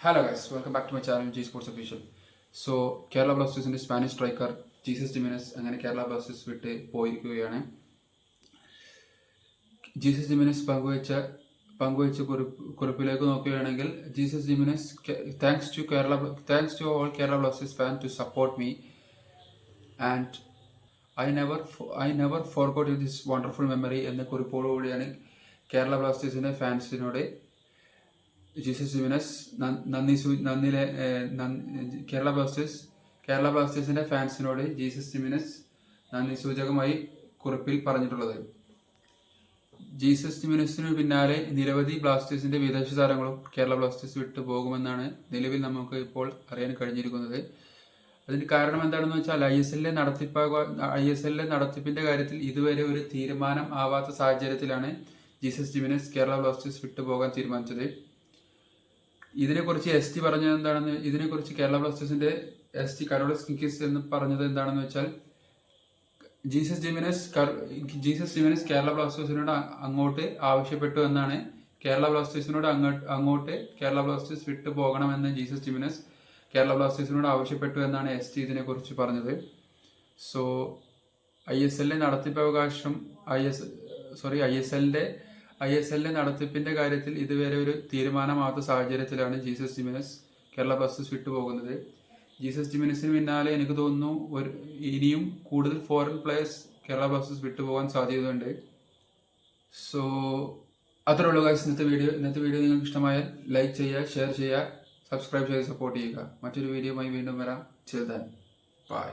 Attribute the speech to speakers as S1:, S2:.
S1: Hello guys welcome back to my channel G sports official so Kerala ബ്ലാസ്റ്റേഴ്സിന്റെ Spanish striker Jesus ഡിമിനസ് അങ്ങനെ Kerala Blasters വിട്ട് പോയിരിക്കുകയാണ്. Jesus ഡിമിനസ് പങ്കുവച്ച പങ്കുവച്ച കുറിപ്പ് കുറിപ്പിലേക്ക് നോക്കുകയാണെങ്കിൽ Jesus Jimenez thanks to Kerala thanks to all Kerala Blasters fan to support me and I never I never forgot this wonderful memory എന്ന കുറിപ്പോടുകൂടിയാണ് കേരള ബ്ലാസ്റ്റേഴ്സിന്റെ ഫാൻസിനോട് ജീസസ് ജിമിനസ് നന്ദി സൂ നന്ദിയിലെ കേരള ബ്ലാസ്റ്റേഴ്സ് കേരള ബ്ലാസ്റ്റേഴ്സിന്റെ ഫാൻസിനോട് ജീസസ് ജിമിനസ് നന്ദി സൂചകമായി കുറിപ്പിൽ പറഞ്ഞിട്ടുള്ളത്. ജീസസ് ജിമിനസിന് പിന്നാലെ നിരവധി ബ്ലാസ്റ്റേഴ്സിന്റെ വിദേശ താരങ്ങളും കേരള ബ്ലാസ്റ്റേഴ്സ് വിട്ടു പോകുമെന്നാണ് നിലവിൽ നമുക്ക് ഇപ്പോൾ അറിയാൻ കഴിഞ്ഞിരിക്കുന്നത്. അതിന് കാരണം എന്താണെന്ന് വെച്ചാൽ ഐ എസ് എല്ലിലെ നടത്തിപ്പാക ഐ എസ് എല്ലിലെ നടത്തിപ്പിന്റെ കാര്യത്തിൽ ഇതുവരെ ഒരു തീരുമാനം ആവാത്ത സാഹചര്യത്തിലാണ് ജീസസ് ജിമിനസ് കേരള ബ്ലാസ്റ്റേഴ്സ് വിട്ടുപോകാൻ തീരുമാനിച്ചത്. ഇതിനെക്കുറിച്ച് എസ് ടി പറഞ്ഞത് എന്താണെന്ന് ഇതിനെക്കുറിച്ച് കേരള ബ്ലാസ്റ്റേഴ്സിന്റെ എസ് ടി കരോളസ് കിങ്കിസ് എന്ന് പറഞ്ഞത് എന്താണെന്ന് വെച്ചാൽ Jesus Jimenez Jesus Jimenez Kerala ബ്ലാസ്റ്റേഴ്സിനോട് അങ്ങോട്ട് ആവശ്യപ്പെട്ടു എന്നാണ് കേരള ബ്ലാസ്റ്റേഴ്സിനോട് അങ്ങോട്ട് കേരള ബ്ലാസ്റ്റേഴ്സ് വിട്ടു പോകണമെന്ന് ജീസസ് ജിമിനസ് കേരള ബ്ലാസ്റ്റേഴ്സിനോട് ആവശ്യപ്പെട്ടു എന്നാണ് എസ് ടി ഇതിനെക്കുറിച്ച് പറഞ്ഞത്. സോ ഐ എസ് എല്ലിന്റെ നടത്തിപ്പവകാശം I S sorry I S എല്ലിന്റെ ഐ എസ് എല്ലിന്റെ നടത്തിപ്പിന്റെ കാര്യത്തിൽ ഇതുവരെ ഒരു തീരുമാനമാകാത്ത സാഹചര്യത്തിലാണ് ജീസസ് ജിമിനസ് കേരള ബ്ലാസ്റ്റേഴ്സ് വിട്ടുപോകുന്നത്. ജീസസ് ജിമിനസിന് പിന്നാലെ എനിക്ക് തോന്നുന്നു ഒരു ഇനിയും കൂടുതൽ ഫോറിൻ പ്ലേയേഴ്സ് കേരള ബ്ലാസ്റ്റേഴ്സ് വിട്ടുപോകാൻ സാധ്യതയുണ്ട്. സോ അത്രേ ഉള്ളൂ ഗൈസ് ഇന്നത്തെ വീഡിയോ ഇന്നത്തെ വീഡിയോ നിങ്ങൾക്ക് ഇഷ്ടമായാൽ ലൈക്ക് ചെയ്യുക ഷെയർ ചെയ്യുക സബ്സ്ക്രൈബ് ചെയ്ത് സപ്പോർട്ട് ചെയ്യുക. മറ്റൊരു വീഡിയോയുമായി വീണ്ടും വരാം. ചെയ്താൽ ബൈ